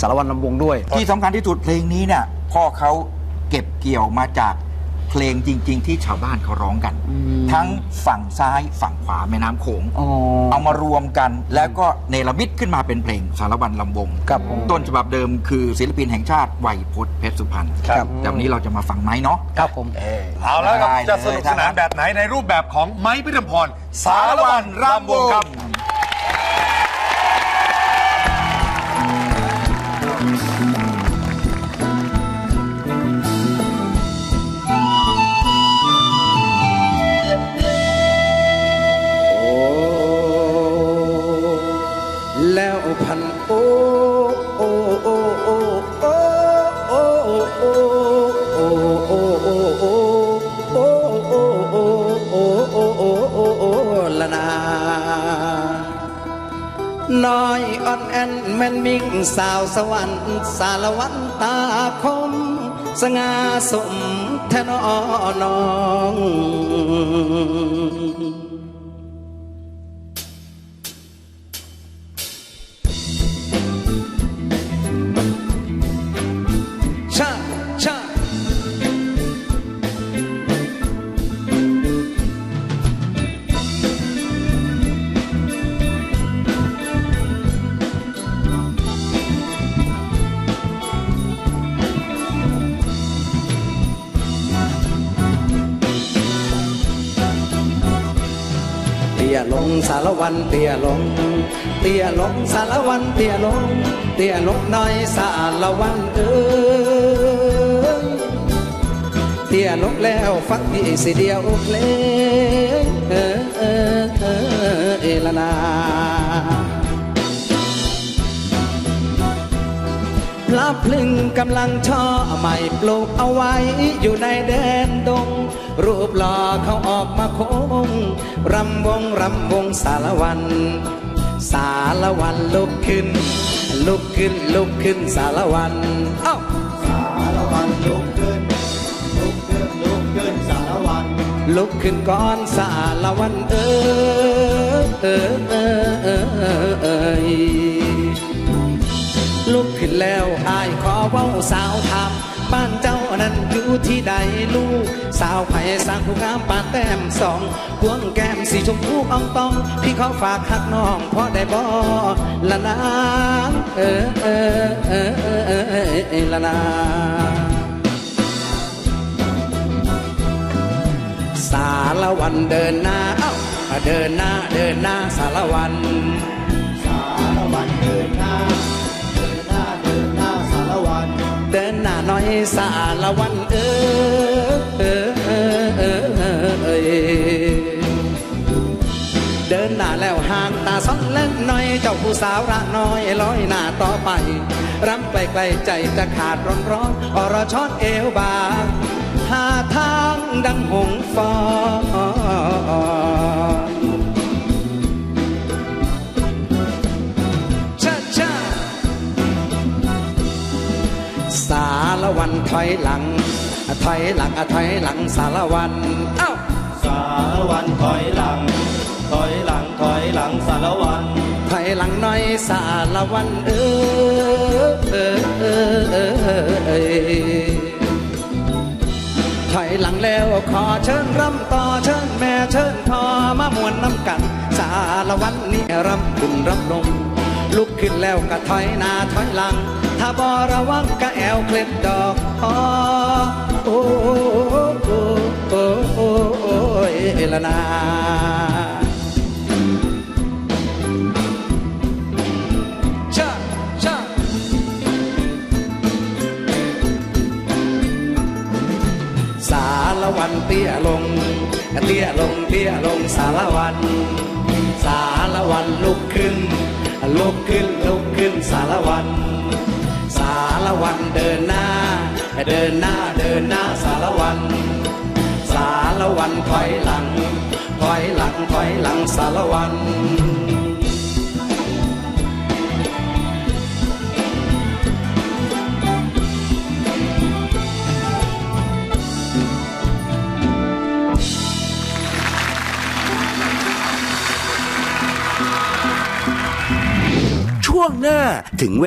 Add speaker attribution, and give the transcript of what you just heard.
Speaker 1: สารวัตรลำวงด้วย
Speaker 2: ที่สำคัญที่สุดเพลงนี้เนี่ยพ่อเขาเก็บเกี่ยวมาจากเพลงจริง ๆ ที่ชาวบ้านเขาร้องกัน ทั้งฝั่งซ้ายฝั่งขวาแม่น้ำโขง
Speaker 1: อ๋อ
Speaker 2: เอามารวมกันแล้วก็เนรมิตขึ้นมาเป็นเพลงสารวันลำวง
Speaker 1: ครับผม
Speaker 2: ต้นฉบับเดิมคือศิลปินแห่งชาติไวยพจน์เพชรสุพรรณ
Speaker 1: ครับ
Speaker 2: แต่วันนี้เราจะมาฟังไหมเนาะ
Speaker 1: ครับผม
Speaker 3: เอาแล้วครับ
Speaker 2: ได้
Speaker 3: จะสนุกสนาน
Speaker 2: เลย
Speaker 3: แบบไหนในรูปแบบของไม้พิรมพรสารวันรำวงครับ
Speaker 4: Thank you. น้อยอ่อนแอนแม่นมิ่งสาวสวรรค์สารวัตรตาคม สง่าสมแทนอน้อง ลงสารวันเตี้ยลง เตี้ยลงสารวันเตี้ยลง เตี้ยลงหน่อยสารวันเอ้ยเตี้ยลงแล้วฟังพี่สิเดียวเลยเออเออเออเอลนา พลึงกำลังช่อใหม่ปลูกเอาไว้อยู่ในแดนดง รูปหล่อเขาออกมาโค้งรำวงรำวงสารวัน สารวันลุกขึ้น ลุกขึ้นลุกขึ้นสารวันเอ้า
Speaker 5: สารวันลุกขึ้นลุกขึ้นลุกขึ้นสารวัน
Speaker 4: ลุกขึ้นก่อนสารวันเออเออเออเออ ลุกขึ้นแล้วอายขอเว้าสาวทำบ้านเจ้านั้นอยู่ที่ใดลูก สาวไผ่สร้างผู้งามปานแต้มสองพวงแก้มสีชมพูอ่องตอง พี่ขอฝากหักน้องพอได้บ่ละนางเออเออเออเออเออเออเออละนางสารวันเดินหน้าเอ้าเดินหน้าเดินหน้าสารวัน
Speaker 5: สารวันเดิน สารวัน
Speaker 4: เออเออเออเออเออเดินหน้าแล้วห่างตาซ้อนเล่นหน่อยเจ้าผู้สาวระน้อยลอยหน้าต่อไปรำไปไกลใจจะขาดร้อนร้อนอรชอนเอวบางหาทางดังหงฟอง วันถอยหลังถอยหลังอะถอยหลังสารวันเอ้า
Speaker 5: สารวันถอยหลัง ถอยหลังถอยหลังสารวัน
Speaker 4: ถอยหลังหน่อยสารวันเออเออเออเออเออเออถอยหลังแล้วขอเชิญรำต่อเชิญแม่เชิญพ่อมามวนน้ำกัน สารวันนี่รำคุณรำลง ลุกขึ้นแล้วก็ถอยหน้าถอยหลัง ถ้าบอระวังก็แอวเคล็ดดอกอ้อโอ้โอ้โอ้โอ้โอ้เละนาชาชาสารวันเตี้ยลง เตี้ยลงเตี้ยลงสารวัน สารวันลุกขึ้น ลุกขึ้นลุกขึ้นสารวัน สารวันเดินหน้า เดินหน้าเดินหน้าสารวัน สารวันถอยหลังถอยหลังถอยหลังสารวัน
Speaker 6: วงหน้าถึงเว